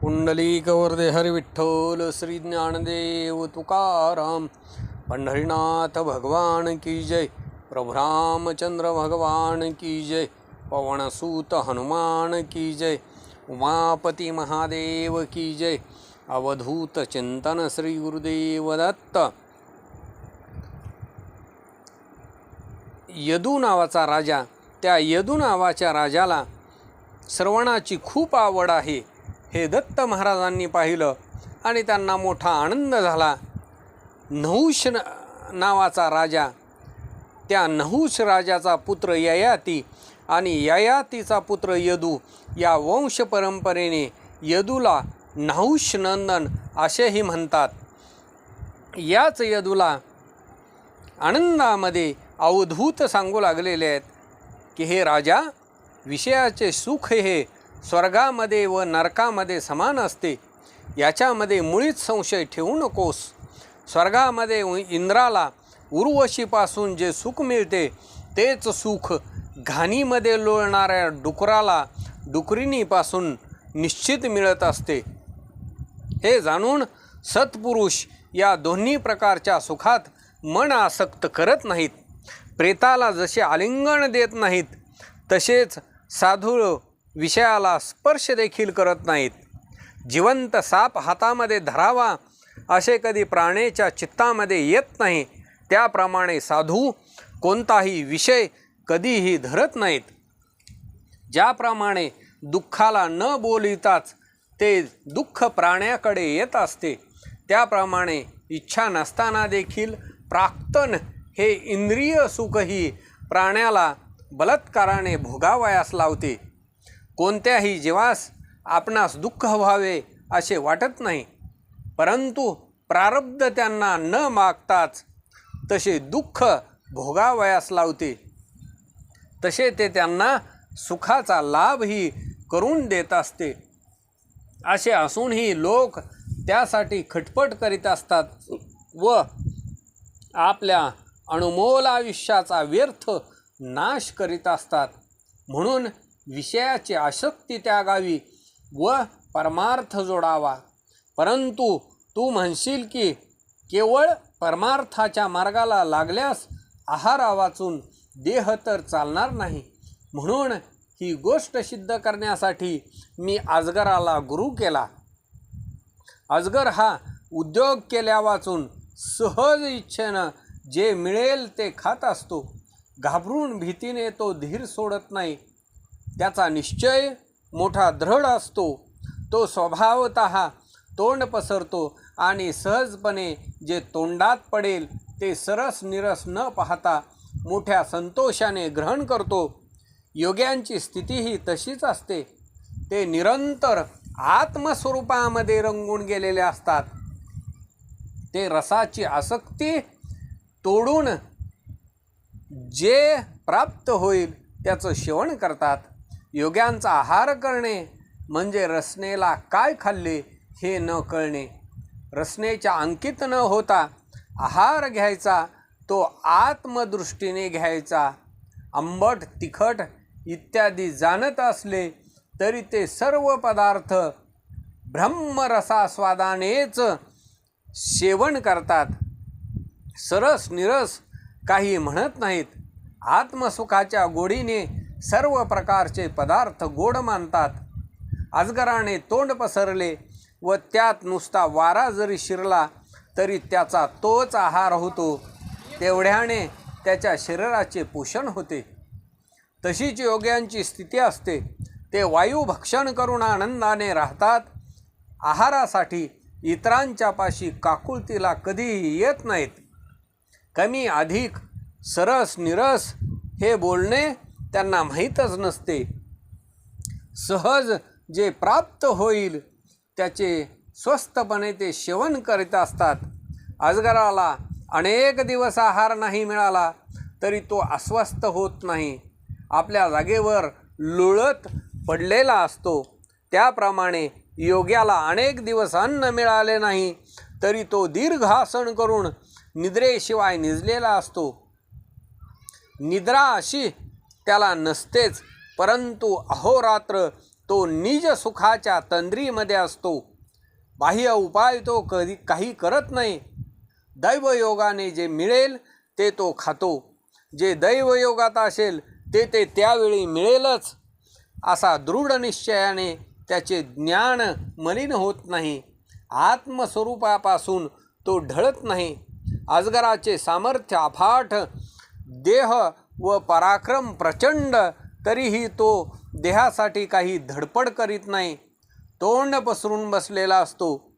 पुंडलीकवर्दे हरिविठ्ठल श्री ज्ञानदेव तुकाराम पंढरीनाथ भगवान की जय प्रभु रामचंद्र भगवान की जय पवनसूत हनुमान की जय उमापती महादेव की जय अवधूत चिंतन श्री गुरुदेव दत्त. यदू नावाचा राजा त्या यदू नावाच्या राजाला श्रवणाची खूप आवड आहे. हे दत्त महाराजांनी पाहिलं आणि त्यांना मोठा आनंद झाला. नहुष न- नावाचा राजा त्या नहुष राजाचा पुत्र ययाती आणि ययातीचा पुत्र यदू या वंश परंपरेने यदूला नहुष नंदन असेही म्हणतात. याच यदूला आनंदामध्ये अवधूत सांगू लागलेले आहेत की हे राजा विषयाचे सुख हे स्वर्गामध्ये व नरकामध्ये समान असते. याच्यामध्ये मुळीच संशय ठेवू नकोस. स्वर्गामध्ये इंद्राला उर्वशीपासून जे सुख मिळते तेच सुख घाणीमध्ये लोळणाऱ्या डुकराला डुकरिणीपासून निश्चित मिळत असते. हे जाणून सत्पुरुष या दोन्ही प्रकारच्या सुखात मन आसक्त करत नाहीत. प्रेताला जसे आलिंगन देत नाहीत तसेच साधू विषयाला स्पर्श देखील करत नाहीत. जिवंत साप हातामध्ये धरावा असे कधी प्राण्याच्या चित्तामध्ये येत नाही. त्याप्रमाणे साधू कोणताही विषय कधीही धरत नाहीत. ज्याप्रमाणे दुःखाला न बोलिताच ते दुःख प्राण्याकडे येत असते त्याप्रमाणे इच्छा नसताना देखील प्राक्तन हे इंद्रिय सुखही प्राण्याला बलात्काराने भोगावयास लावते. कोणत्याही जीवास आपणास दुःख व्हावे असे वाटत नाही. परंतु प्रारब्ध त्यांना न मागताच तसे दुःख भोगावयास लावते. तसे ते त्यांना सुखाचा लाभही करून देत असते. असे असूनही लोक त्यासाठी खटपट करीत असतात व आपल्या अणुमोल आयुष्याचा व्यर्थ नाश करीत असतात. म्हणून विषयाची आसक्ती त्यागावी व परमार्थ जोडावा. परंतु तू म्हणशील की केवळ परमार्थाच्या मार्गाला लागल्यास आहारा वाचून देह तर चालणार नाही. म्हणून ही गोष्ट सिद्ध करण्यासाठी मी अजगराला गुरु केला. अजगर हा उद्योग केल्या वाचून सहज इच्छेनं जे मिळेल ते खात असतो. घाबरून भीतीने तो धीर सोडत नाही. त्याचा निश्चय मोठा दृढ असतो. तो स्वभावत तोंड पसरतो आणि सहजपणे जे तोंडात पडेल ते सरस निरस न पाहता मोठ्या संतोषाने ग्रहण करतो. योग्यांची स्थितीही तशीच असते. ते निरंतर आत्मस्वरूपामध्ये रंगून गेलेले असतात. ते रसाची आसक्ती तोडून जे प्राप्त होईल त्याचं सेवन करतात. योग्यांचा आहार करणे म्हणजे रसनेला काय खाल्ले हे न कळणे. रसनेच्या अंकित न होता आहार घ्यायचा तो आत्मदृष्टीने घ्यायचा. आंबट तिखट इत्यादी जाणत असले तरी ते सर्व पदार्थ ब्रह्मरसास्वादानेच सेवन करतात. सरस निरस काही म्हणत नाहीत. आत्मसुखाच्या गोडीने सर्व प्रकारचे पदार्थ गोड मानतात. अजगराने तोंड पसरले व त्यात नुसता वारा जरी शिरला तरी त्याचा तोच आहार होतो. तेवढ्याने त्याच्या शरीराचे पोषण होते. तशीच योग्यांची स्थिती असते. ते वायू भक्षण करून आनंदाने राहतात. आहारासाठी इतरांच्या पाशी काकुळतीला कधीही येत नाहीत. कमी अधिक सरस निरस हे बोलणे त्यांना माहीतच नसते. सहज जे प्राप्त होईल त्याचे स्वस्तपणे ते सेवन करीत असतात. अजगराला अनेक दिवस आहार नाही मिळाला तरी तो अस्वस्थ होत नाही. आपल्या जागेवर लुळत पडलेला असतो. त्याप्रमाणे योग्याला अनेक दिवस अन्न मिळाले नाही तरी तो दीर्घासन करून निद्रेशिवाय निजलेला असतो. निद्रा अशी त्याला नसतेच परंतु अहोरात्र तो निज सुखाच्या तंद्रीमध्ये असतो. बाह्य उपाय तो कधी काही करत नाही. दैवयोगाने जे मिळेल ते तो खातो. जे दैवयोगात असेल ते ते त्यावेळी मिळेलच. असा दृढ निश्चयाने त्याचे ज्ञान मलिन होत नाही. आत्मस्वरूपापासून तो ढळत नाही. अजगराचे सामर्थ्य अफाट देह व पराक्रम प्रचंड तरीही तो देहासाठी काही धडपड करीत नाही. तोंड पसरून बसलेला असतो.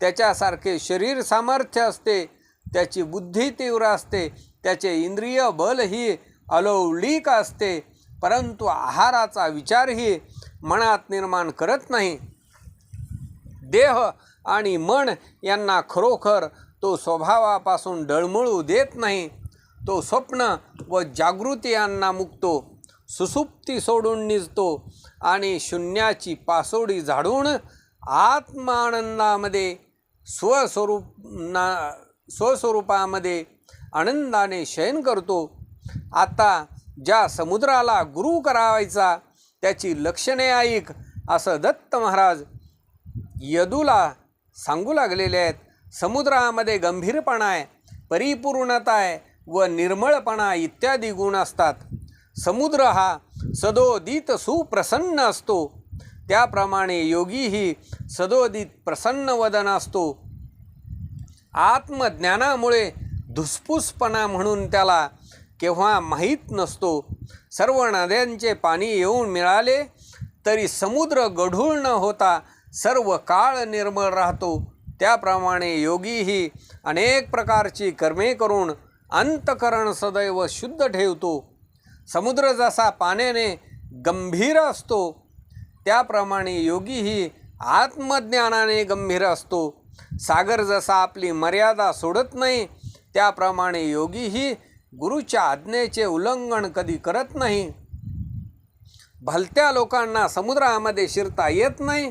त्याच्यासारखे शरीर सामर्थ्य असते त्याची बुद्धी तीव्र असते त्याचे इंद्रिय बलही अलौलिक असते परंतु आहाराचा विचारही मनात निर्माण करत नाही. देह आणि मन यांना खरोखर तो स्वभावापासून डळमळू देत नाही. तो स्वप्न व जागृती यांना मुक्तो. सुसुप्ती सोडून निजतो आणि शून्याची पासोडी झाडून आत्मानंदामध्ये स्वस्वरूप ना स्वस्वरूपामध्ये आनंदाने शयन करतो. आता ज्या समुद्राला गुरु करावायचा त्याची लक्षणे ऐक असं दत्त महाराज यदूला सांगू लागलेले आहेत. समुद्रामध्ये गंभीरपणा आहे परिपूर्णता आहे व निर्मळपणा इत्यादी गुण असतात. समुद्र हा सदोदित सुप्रसन्न असतो. त्याप्रमाणे योगीही सदोदित प्रसन्न वदन असतो. आत्मज्ञानामुळे धुसफुसपणा म्हणून त्याला केव्हा माहीत नसतो. सर्व नद्यांचे पाणी येऊन मिळाले तरी समुद्र गढूळ न होता सर्व काळ निर्मळ राहतो. त्याप्रमाणे योगीही अनेक प्रकारची कर्मे करून अंतकरण सदैव शुद्ध ठेवतो. समुद्र जसा पाण्याने गंभीर असतो त्याप्रमाणे योगीही आत्मज्ञानाने गंभीर असतो. सागर जसा आपली मर्यादा सोडत नाही त्याप्रमाणे योगीही गुरुच्या आज्ञेचे उल्लंघन कधी करत नाही. भलत्या लोकांना समुद्रामध्ये शिरता येत नाही.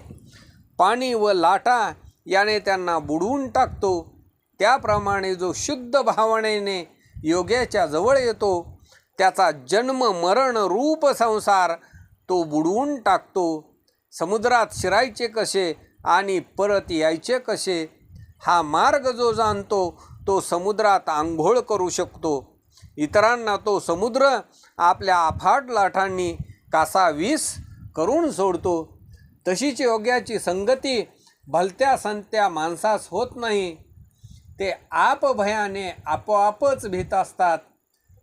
पाणी व लाटा याने त्यांना बुडवून टाकतो. त्याप्रमाणे जो शुद्ध भावनेने योग्याच्या जवळ येतो त्याचा जन्म मरण रूप संसार तो बुडवून टाकतो. समुद्रात शिरायचे कसे आणि परत यायचे कसे हा मार्ग जो जाणतो तो समुद्रात आंघोळ करू शकतो. इतरांना तो समुद्र आपल्या अफाट लाटांनी कासावीस करून सोडतो. तशीच योग्याची संगती भलत्या संत्या माणसास होत नाही. ते आपभयाने आपोआपच भीत असतात.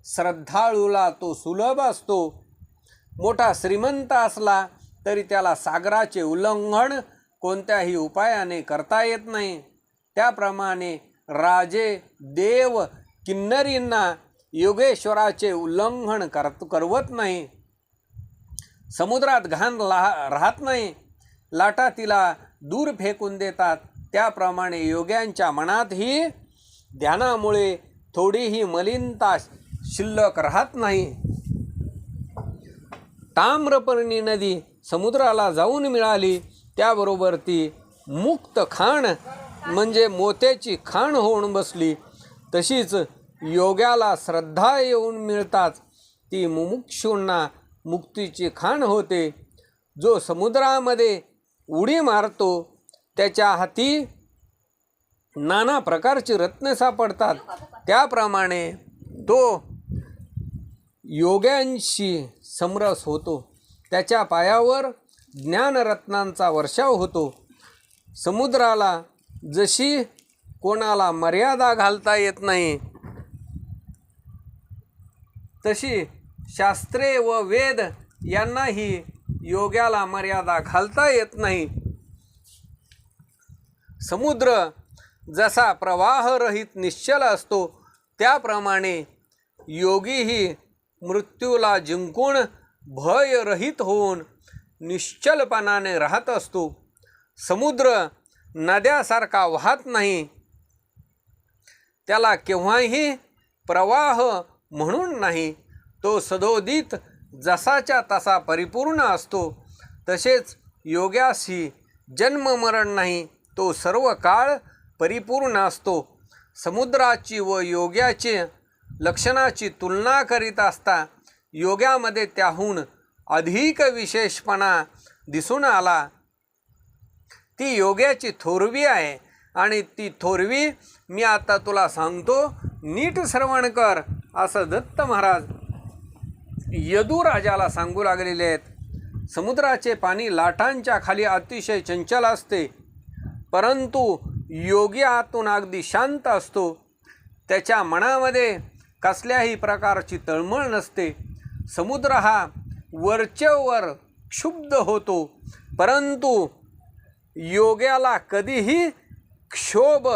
श्रद्धाळूला तो सुलभ असतो. मोठा श्रीमंत असला तरी त्याला सागराचे उल्लंघन कोणत्याही उपायाने करता येत नाही. त्याप्रमाणे राजे देव किन्नरींना योगेश्वराचे उल्लंघन कर करवत नाही. समुद्रात घाण लाहा राहत नाही. लाटा तिला दूर फेकून देतात. त्याप्रमाणे योग्यांच्या मनातही ध्यानामुळे थोडीही मलिनता शिल्लक राहत नाही. ताम्रपर्णी नदी समुद्राला जाऊन मिळाली त्याबरोबर ती मुक्त खाण म्हणजे मोत्याची खाण होऊन बसली. तशीच योग्याला श्रद्धा येऊन मिळताच ती मुमुक्षूंना मुक्तीची खाण होते. जो समुद्रामध्ये उडी मारतो त्याच्या हाती नाना प्रकारची रत्ने सापडतात. त्याप्रमाणे तो योग्यांशी समरस होतो. त्याच्या पायावर ज्ञानरत्नांचा वर्षाव होतो. समुद्राला जशी कोणाला मर्यादा घालता येत नाही तशी शास्त्रे व वेद यांनाही योग्याला मर्यादा घालता येत नाही. समुद्र जसा प्रवाहरहित निश्चल असतो त्याप्रमाणे योगीही मृत्यूला जिंकून भयरहित होऊन निश्चलपणाने राहत असतो. समुद्र नद्यासारखा वाहत नाही. त्याला केव्हाही प्रवाह म्हणून नाही तो सदोदित जसाच्या तसा परिपूर्ण असतो. तसेच योग्यासही जन्म मरण नाही तो सर्व काळ परिपूर्ण असतो. समुद्राची व योग्याचे लक्षणाची तुलना करीत असता योग्यामध्ये त्याहून अधिक विशेषपणा दिसून आला. ती योग्याची थोरवी आहे आणि ती थोरवी मी आता तुला सांगतो नीट श्रवण कर असं दत्त महाराज यदुराजाला सांगू लागलेले आहेत. समुद्राचे पाणी लाटांच्या खाली अतिशय चंचल असते. परंतु योगी आतून अगदी शांत असतो. त्याच्या मनामध्ये कसल्याही प्रकारची तळमळ नसते. समुद्र हा वरचेवर क्षुब्ध होतो. परंतु योग्याला कधीही क्षोभ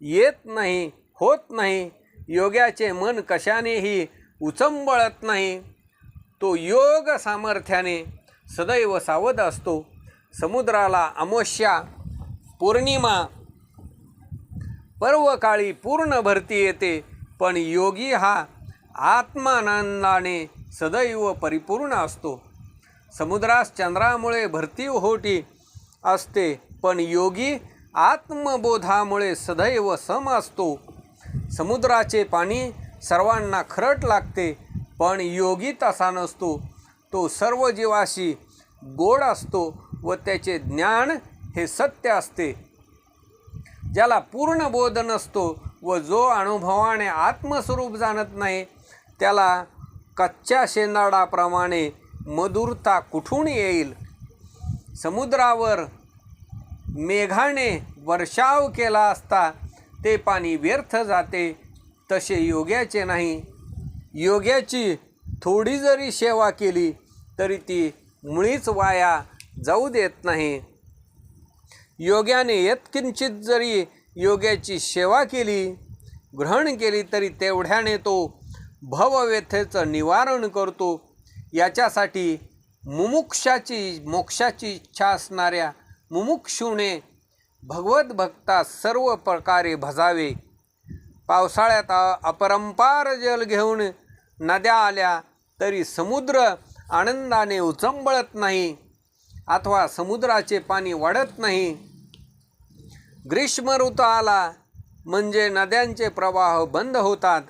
येत नाही होत नाही. योग्याचे मन कशानेही उचंबळत नाही. तो योग सामर्थ्याने सदैव सावध असतो. समुद्राला अमोश्या पौर्णिमा. पर्वकाळी पूर्ण भरती येते पण योगी हा आत्मानंदाने सदैव परिपूर्ण असतो. समुद्रास चंद्रामुळे भरती होटी असते पण योगी आत्मबोधामुळे सदैव सम असतो. समुद्राचे पाणी सर्वांना खरट लागते पण योगी तसा नसतो. तो सर्व जीवाशी गोड असतो व त्याचे ज्ञान हे सत्य असते. ज्याला पूर्ण बोध नसतो व जो अनुभवाने आत्मस्वरूप जाणत नाही त्याला कच्च्या शेंदाडाप्रमाणे मधुरता कुठून येईल? समुद्रावर मेघाने वर्षाव केला असता ते पाणी व्यर्थ जाते तसे योग्याचे नाही. योग्याची थोडी जरी सेवा केली तरी ती मुळीच वाया जाऊ देत नाही. योग्याने यत्किंचित जरी योग्याची सेवा केली ग्रहण केली तरी तेवढ्याने तो भवव्यथेचं निवारण करतो. याच्यासाठी मुमुक्षाची मोक्षाची इच्छा असणाऱ्या मुमुक्षूने भगवत भक्ता सर्व प्रकारे भजावे. पावसाळ्यात अपरंपार जल घेऊन नद्या आल्या तरी समुद्र आनंदाने उचंबळत नाही अथवा समुद्राचे पाणी वाढत नाही. ग्रीष्म ऋतू आला म्हणजे नद्यांचे प्रवाह बंद होतात.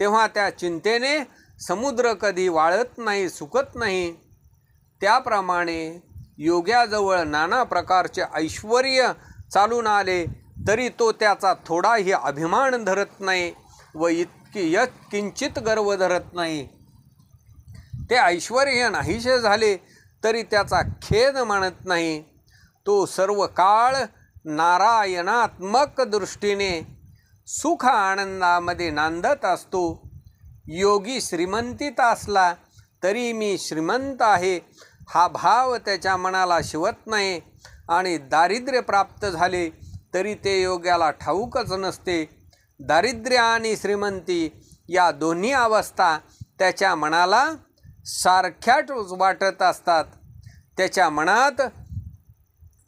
तेव्हा त्या चिंतेने समुद्र कधी वाळत नाही सुकत नाही. त्याप्रमाणे योग्याजवळ नाना प्रकारचे ऐश्वर चालून आले तरी तो त्याचा थोडाही अभिमान धरत नाही व इतकी यत किंचित गर्व धरत नाही. ते ऐश्वर नाहीसे झाले तरी त्याचा खेद मानत नाही. तो सर्व काळ नारायणात्मक दृष्टीने सुख आनंदामध्ये नांदत असतो. योगी श्रीमंतीत असला तरी मी श्रीमंत आहे. हा भाव त्याच्या मनाला शिवत नाही आणि दारिद्र्य प्राप्त झाले तरी ते योग्याला ठाऊकच नसते. दारिद्र्य आणि श्रीमंती या दोन्ही अवस्था त्याच्या मनाला सारख्याच वाटत असतात. त्याच्या मनात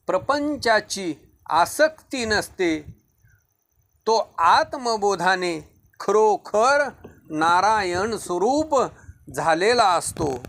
प्रपंचाची आसक्ती नसते. तो आत्मबोधाने खरोखर नारायण स्वरूप झालेला असतो.